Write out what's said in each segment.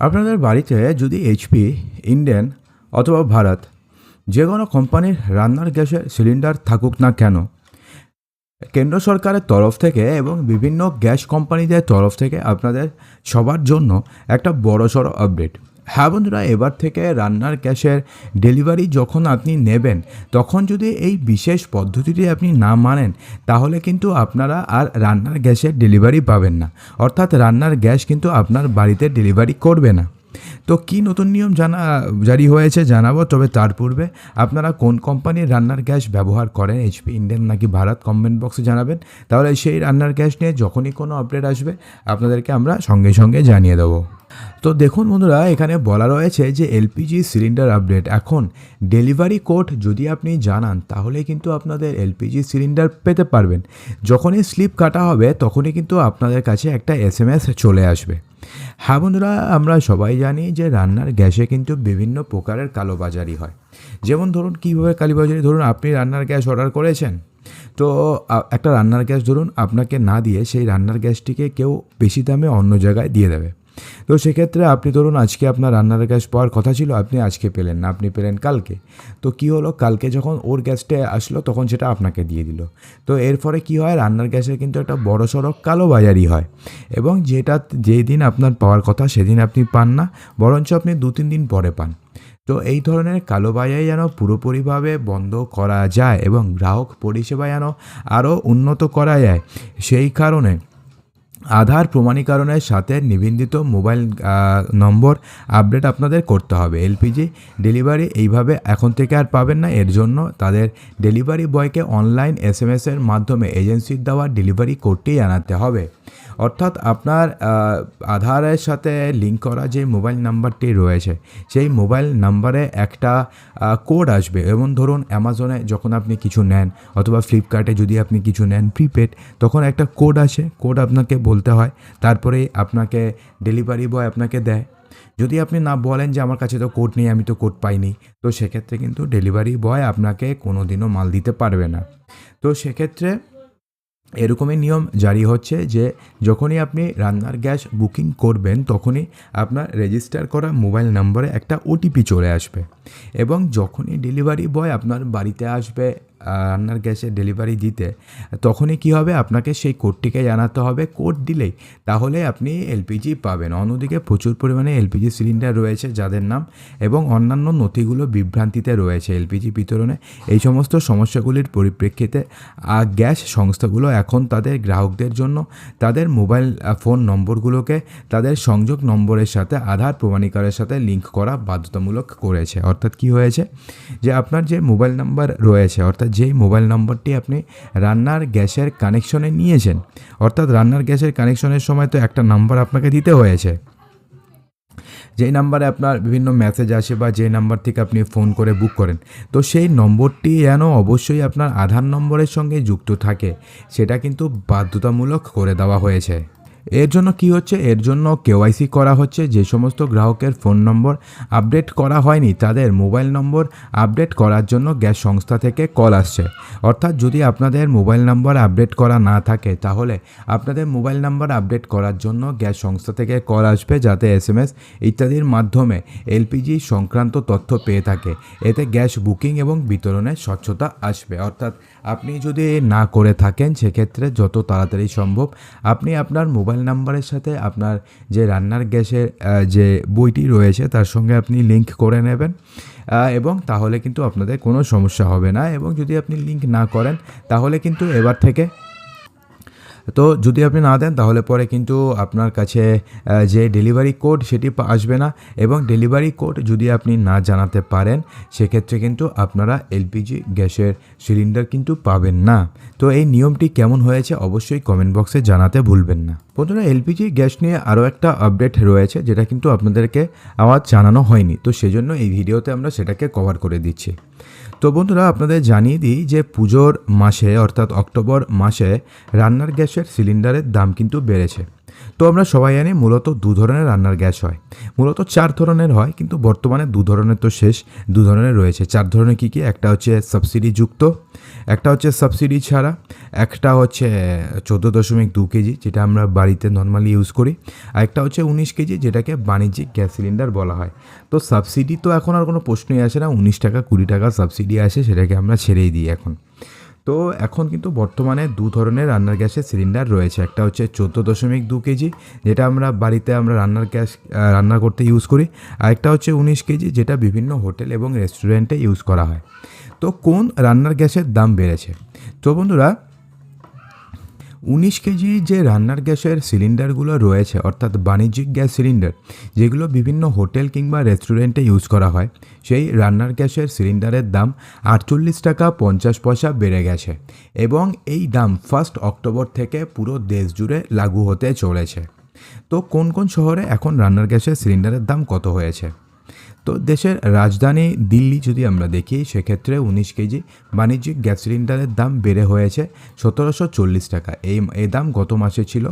আপনাদের বাড়িতে যদি এইচপি ইন্ডিয়ান অথবা ভারত যে কোনো কোম্পানির রান্নার গ্যাসের সিলিন্ডার থাকুক না কেন, কেন্দ্র সরকারের তরফ থেকে এবং বিভিন্ন গ্যাস কোম্পানিদের তরফ থেকে আপনাদের সবার জন্য একটা বড়সড় আপডেট হ্যাঁ বন্ধুরা, এবার থেকে রান্নার গ্যাসের ডেলিভারি যখন আপনি নেবেন, তখন যদি এই বিশেষ পদ্ধতিটি আপনি না মানেন, তাহলে কিন্তু আপনারা আর রান্নার গ্যাসের ডেলিভারি পাবেন না। অর্থাৎ রান্নার গ্যাস কিন্তু আপনার বাড়িতে ডেলিভারি করবে না। তো কি নতুন নিয়ম জানা, জারি হয়েছে জানাব, তবে তার পূর্বে আপনারা কোন কোম্পানির রান্নার গ্যাস ব্যবহার করেন? এইচপি ইন্ডিয়ান নাকি ভারত? কমেন্ট বক্সে জানাবেন। তাহলে সেই রান্নার গ্যাস নিয়ে যখনই কোনো আপডেট আসবে, আপনাদেরকে আমরা সঙ্গে সঙ্গে জানিয়ে দেবো। তো দেখুন বন্ধুরা, এখানে বলা রয়েছে যে এলপিজি সিলিন্ডার আপডেট এখন ডেলিভারি কোড যদি আপনি জানান, তাহলে কিন্তু আপনাদের এলপিজি সিলিন্ডার পেতে পারবেন। যখনই স্লিপ কাটা হবে, তখনই কিন্তু আপনাদের কাছে একটা এস চলে আসবে। হ্যাঁ বন্ধুরা, আমরা সবাই জানি যে রান্নার গ্যাসে কিন্তু বিভিন্ন প্রকারের কালোবাজারি হয়। যেমন ধরুন, কীভাবে কালোবাজারি? ধরুন, আপনি রান্নার গ্যাস অর্ডার করেছেন। তো একটা রান্নার গ্যাস ধরুন, আপনাকে না দিয়ে সেই রান্নার গ্যাসটিকে কেউ বেশি দামে অন্য জায়গায় দিয়ে দেবে। তো সেক্ষেত্রে আপনি ধরুন আজকে আপনার রান্নার গ্যাস পাওয়ার কথা ছিল, আপনি আজকে পেলেন না, আপনি পেলেন কালকে। তো কি হলো? কালকে যখন ওর গ্যাসটা আসলো, তখন সেটা আপনাকে দিয়ে দিল। তো এর ফলে কী হয়? রান্নার গ্যাসের কিন্তু একটা বড় সড়ো কালোবাজারি হয়। এবং যেটা যেই দিন আপনার পাওয়ার কথা, সেদিন আপনি পান না, বরঞ্চ আপনি দু, তিন দিন পরে পান। তো এই ধরনের কালোবাজারি যেন পুরোপুরিভাবে বন্ধ করা যায় এবং গ্রাহক পরিষেবা যেন আরও উন্নত করা যায়, সেই কারণে আধার প্রমাণীকরণের সাথে নিবন্ধিত মোবাইল নম্বর আপডেট আপনাদের করতে হবে। এলপিজি ডেলিভারি এইভাবে এখন থেকে আর পাবেন না। এর জন্য তাদের ডেলিভারি বয়কে অনলাইন এস এসের মাধ্যমে এজেন্সির দেওয়া ডেলিভারি কোডটি জানাতে হবে। অর্থাৎ আপনার আধারের সাথে লিঙ্ক করা যে মোবাইল নাম্বারটি রয়েছে, সেই মোবাইল নাম্বারে একটা কোড আসবে। এবং ধরুন অ্যামাজনে যখন আপনি কিছু নেন, অথবা ফ্লিপকার্টে যদি আপনি কিছু নেন প্রিপেড তখন একটা কোড আসে। কোড আপনাকে বলতে হয়, তারপরে আপনাকে ডেলিভারি বয় আপনাকে দেয়। যদি আপনি না বলেন যে আমার কাছে তো কোড নেই, আমি তো কোড পাইনি, তো সেক্ষেত্রে কিন্তু ডেলিভারি বয় আপনাকে কোনো দিনও মাল দিতে পারবে না। তো সেক্ষেত্রে এরকমই নিয়ম জারি হচ্ছে যে যখনই আপনি রান্নার গ্যাস বুকিং করবেন, তখনই আপনার রেজিস্টার করা মোবাইল নম্বরে একটা ওটিপি চলে আসবে। এবং যখনই ডেলিভারি বয় আপনার বাড়িতে আসবে রান্নার গ্যাসের ডেলিভারি দিতে, তখনই কি হবে? আপনাকে সেই কোডটিকে জানাতে হবে। কোড দিলেই তাহলে আপনি এলপিজি পাবেন। অন্যদিকে প্রচুর পরিমাণে এলপিজি সিলিন্ডার রয়েছে যাদের নাম এবং অন্যান্য নথিগুলো বিভ্রান্তিতে রয়েছে এলপিজি বিতরণে। এই সমস্ত সমস্যাগুলির পরিপ্রেক্ষিতে গ্যাস সংস্থাগুলো এখন তাদের গ্রাহকদের জন্য তাদের মোবাইল ফোন নম্বরগুলোকে তাদের সংযোগ নম্বরের সাথে আধার প্রমাণীকরণের সাথে লিঙ্ক করা বাধ্যতামূলক করেছে। অর্থাৎ কি হয়েছে? যে আপনার যে মোবাইল নাম্বার রয়েছে, অর্থাৎ যেই মোবাইল নম্বরটি আপনি রান্নার গ্যাসের কানেকশনে নিয়েছেন, অর্থাৎ রান্নার গ্যাসের কানেকশনের সময় তো একটা নাম্বার আপনাকে দিতে হয়েছে। যেই নাম্বারে আপনার বিভিন্ন মেসেজ আসে বা যে নাম্বার থেকে আপনি ফোন করে বুক করেন, তো সেই নম্বরটি যেন অবশ্যই আপনার আধার নম্বরের সঙ্গে যুক্ত থাকে, সেটা কিন্তু বাধ্যতামূলক করে দেওয়া হয়েছে। এর জন্য কি হচ্ছে? এর জন্য কেওয়াইসি করা হচ্ছে। যে সমস্ত গ্রাহকের ফোন নম্বর আপডেট করা হয়নি, তাদের মোবাইল নম্বর আপডেট করার জন্য গ্যাস সংস্থা থেকে কল আসছে। অর্থাৎ যদি আপনাদের মোবাইল নম্বর আপডেট করা না থাকে, তাহলে আপনাদের মোবাইল নাম্বার আপডেট করার জন্য গ্যাস সংস্থা থেকে কল আসবে, যাতে এস এম এস ইত্যাদির মাধ্যমে এলপিজি সংক্রান্ত তথ্য পেয়ে থাকে। এতে গ্যাস বুকিং এবং বিতরণের স্বচ্ছতা আসবে। অর্থাৎ আপনি যদি না করে থাকেন, সেক্ষেত্রে যত তাড়াতাড়ি সম্ভব আপনি আপনার মোবাইল নাম্বারের সাথে আপনার যে রান্নার গ্যাসের যে বইটি রয়েছে তার সঙ্গে আপনি লিঙ্ক করে নেবেন। এবং তাহলে কিন্তু আপনাদের কোনো সমস্যা হবে না। এবং যদি আপনি লিঙ্ক না করেন, তাহলে কিন্তু এবার থেকে তো যদি আপনি না দেন, তাহলে পরে কিন্তু আপনার কাছে যে ডেলিভারি কোড সেটি আসবে না এবং ডেলিভারি কোড যদি আপনি না জানাতে পারেন, সেক্ষেত্রে কিন্তু আপনারা এলপিজি গ্যাসের সিলিন্ডার কিন্তু পাবেন না। তো এই নিয়মটি কেমন হয়েছে অবশ্যই কমেন্ট বক্সে জানাতে ভুলবেন না। বন্ধুরা, এলপিজি গ্যাস নিয়ে আরও একটা আপডেট রয়েছে, যেটা কিন্তু আপনাদেরকে আমার জানানো হয়নি। তো সেজন্য এই ভিডিওতে আমরা সেটাকে কভার করে দিচ্ছি। তো বন্ধুরা, আপনাদের জানিয়ে দিই যে পুজোর মাসে, অর্থাৎ অক্টোবর মাসে, রান্নার গ্যাসের সিলিন্ডারের দাম কিন্তু বেড়েছে। তো আমরা সবাই জানি মূলত দু ধরনের রান্নার গ্যাস হয়। মূলত চার ধরনের হয়, কিন্তু বর্তমানে দু ধরনের তো শেষ, দু ধরনের রয়েছে। চার ধরনের কী কী? একটা হচ্ছে সাবসিডিযুক্ত একটা হচ্ছে সাবসিডি ছাড়া, একটা হচ্ছে চোদ্দ দশমিক দু কেজি, যেটা আমরা বাড়িতে নর্মালি ইউজ করি, আর একটা হচ্ছে উনিশ কেজি, যেটাকে বাণিজ্যিক গ্যাস সিলিন্ডার বলা হয়। তো সাবসিডি তো এখন আর কোনো প্রশ্নই আসে না, উনিশ টাকা কুড়ি টাকা সাবসিডি আসে, সেটাকে আমরা ছেড়েই দিই এখন। তো এখন কিন্তু বর্তমানে দু ধরনের রান্নার গ্যাসের সিলিন্ডার রয়েছে। একটা হচ্ছে চোদ্দ দশমিক দু কেজি, যেটা আমরা বাড়িতে আমরা রান্নার গ্যাস রান্না করতে ইউজ করি। আর একটা হচ্ছে উনিশ কেজি, যেটা বিভিন্ন হোটেল এবং রেস্টুরেন্টে ইউজ করা হয়। তো কোন রান্নার গ্যাসের দাম বেড়েছে? তো বন্ধুরা উনিশ কেজি যে রান্নার গ্যাসের সিলিন্ডারগুলো রয়েছে, অর্থাৎ বাণিজ্যিক গ্যাস সিলিন্ডার, যেগুলো বিভিন্ন হোটেল কিংবা রেস্টুরেন্টে ইউজ করা হয়, সেই রান্নার গ্যাসের সিলিন্ডারের দাম আটচল্লিশ টাকা পঞ্চাশ পয়সা বেড়ে গেছে এবং এই দাম ফার্স্ট অক্টোবর থেকে পুরো দেশ জুড়ে লাগু হতে চলেছে। তো কোন কোন শহরে এখন রান্নার গ্যাসের সিলিন্ডারের দাম কত হয়েছে? তো দেশের রাজধানী দিল্লি যদি আমরা দেখি, সেক্ষেত্রে উনিশ কেজি বাণিজ্যিক গ্যাস সিলিন্ডারের দাম বেড়ে হয়েছে সতেরোশো চল্লিশ টাকা। এই এই দাম গত মাসে ছিল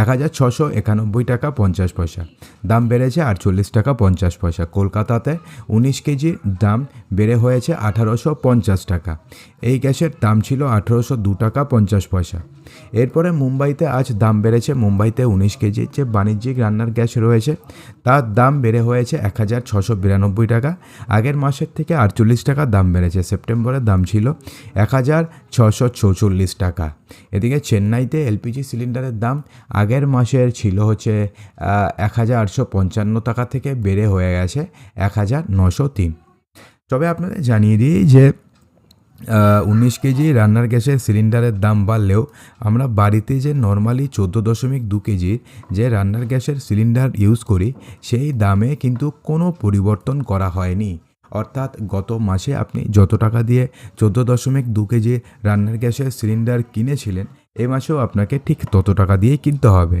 এক হাজার ছশো একানব্বই টাকা পঞ্চাশ পয়সা। দাম বেড়েছে আটচল্লিশ টাকা পঞ্চাশ পয়সা। কলকাতাতে উনিশ কেজির দাম বেড়ে হয়েছে আঠারোশো পঞ্চাশ টাকা। এই গ্যাসের দাম ছিল আঠারোশো দু টাকা পঞ্চাশ পয়সা। এরপরে মুম্বাইতে আজ দাম বেড়েছে, মুম্বাইতে উনিশ কেজির যে বাণিজ্যিক রান্নার গ্যাস রয়েছে, তার দাম বেড়ে হয়েছে এক হাজার ছশো টাকা। আগের মাসের থেকে আটচল্লিশ টাকা দাম বেড়েছে। সেপ্টেম্বরের দাম ছিল এক হাজার ছশো চৌচল্লিশ টাকা। এদিকে চেন্নাইতে এলপিজি সিলিন্ডারের দাম আগের মাসের ছিল হচ্ছে এক হাজার আটশো পঞ্চান্ন টাকা থেকে বেড়ে হয়ে গেছে এক হাজার নশো তিন। তবে আপনাদের জানিয়ে দিই যে উনিশ কেজি রান্নার গ্যাসের সিলিন্ডারের দাম বাড়লেও আমরা বাড়িতে যে নর্মালি চোদ্দ দশমিক দু কেজির যে রান্নার গ্যাসের সিলিন্ডার ইউজ করি, সেই দামে কিন্তু কোনো পরিবর্তন করা হয়নি। অর্থাৎ গত মাসে আপনি যত টাকা দিয়ে চোদ্দ দশমিক দু কেজি রান্নার গ্যাসের সিলিন্ডার কিনেছিলেন, এ মাসেও আপনাকে ঠিক তত টাকা দিয়েই কিনতে হবে।